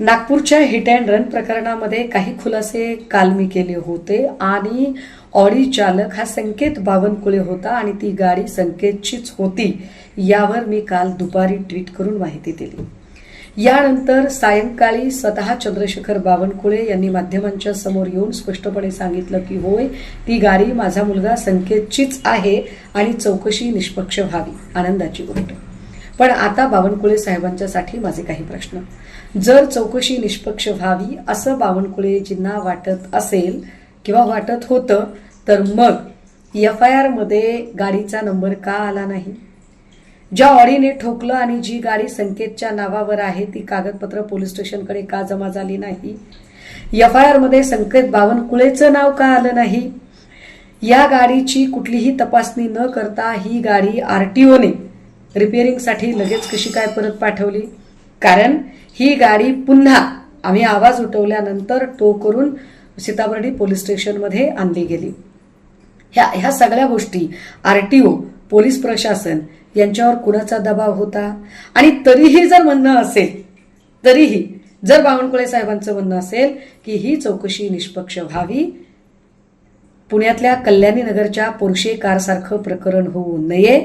नागपूरच्या hit and run प्रकरणामध्ये काही खुलासे काल मी केले होते आणि ऑडी चालक हा संकेत बावनकुळे होता आणि ती गाडी संकेतचीच होती यावर मी काल दुपारी ट्विट करून माहिती दिली. यानंतर सायंकाळी स्वतः चंद्रशेखर बावनकुळे यांनी माध्यमांच्या समोर येऊन स्पष्टपणे सांगितलं की होय ती गाडी माझा मुलगा संकेतचीच आहे आणि चौकशी निष्पक्ष व्हावी. आनंदाची गोष्ट. पण आता बावनकुळे साहेबांच्यासाठी माझे काही प्रश्न. जर चौकशी निष्पक्ष व्हावी असं बावनकुळेजींना वाटत असेल किंवा वाटत होतं तर मग एफ आय आरमध्ये गाडीचा नंबर का आला नाही? ज्या ऑडीने ठोकलं आणि जी गाडी संकेतच्या नावावर आहे ती कागदपत्र पोलीस स्टेशनकडे का जमा झाली नाही? एफ आय आरमध्ये संकेत बावनकुळेचं नाव का आलं नाही? या गाडीची कुठलीही तपासणी न करता ही गाडी आर टी ओने रिपेअरिंगसाठी लगेच कशी काय परत पाठवली? कारण ही गाडी पुन्हा आम्ही आवाज उठवल्यानंतर टो करून सीताबर्डी पोलीस स्टेशनमध्ये आणली गेली. ह्या ह्या सगळ्या गोष्टी आर टी ओ पोलीस प्रशासन यांच्यावर कुणाचा दबाव होता? आणि तरीही जर म्हणणं असेल तरीही जर बावनकुळे साहेबांचं म्हणणं असेल की ही चौकशी निष्पक्ष व्हावी पुण्यातल्या कल्याणी नगरच्या पोर्शे कारसारखं प्रकरण होऊ नये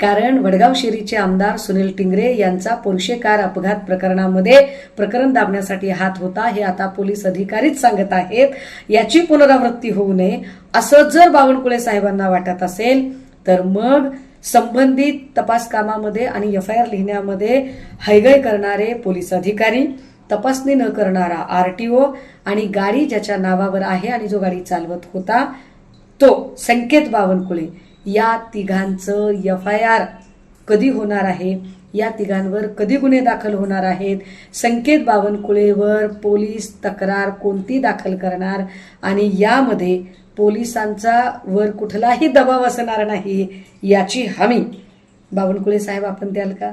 कारण वडगाव शेरीचे आमदार सुनील टिंगरे यांचा पोर्शे कार अपघात प्रकरणामध्ये प्रकरण दाबण्यासाठी हात होता हे आता पोलीस अधिकारीच सांगत आहेत. याची पुनरावृत्ती होऊ नये असं जर बावनकुळे साहेबांना वाटत असेल तर मग संबंधित तपास कामामध्ये आणि एफ आय आर लिहिण्यामध्ये हैगय करणारे पोलीस अधिकारी तपासणी न करणारा आर टी ओ आणि गाडी ज्याच्या नावावर आहे आणि जो गाडी चालवत होता तो संकेत बावनकुळे. या तिघांचं एफ आय आर कधी होणार आहे? या तिघांवर कधी गुन्हे दाखल होणार आहेत? संकेत बावनकुळेवर पोलीस तक्रार कोणती दाखल करणार? आणि यामध्ये पोलिसांचा वर कुठलाही दबाव असणार नाही याची हमी. बावनकुळे साहेब आपण द्याल का?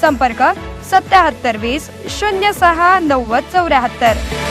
संपर्क सत्याहत्तर वीस शून्य सहा नव्वद चौऱ्याहत्तर.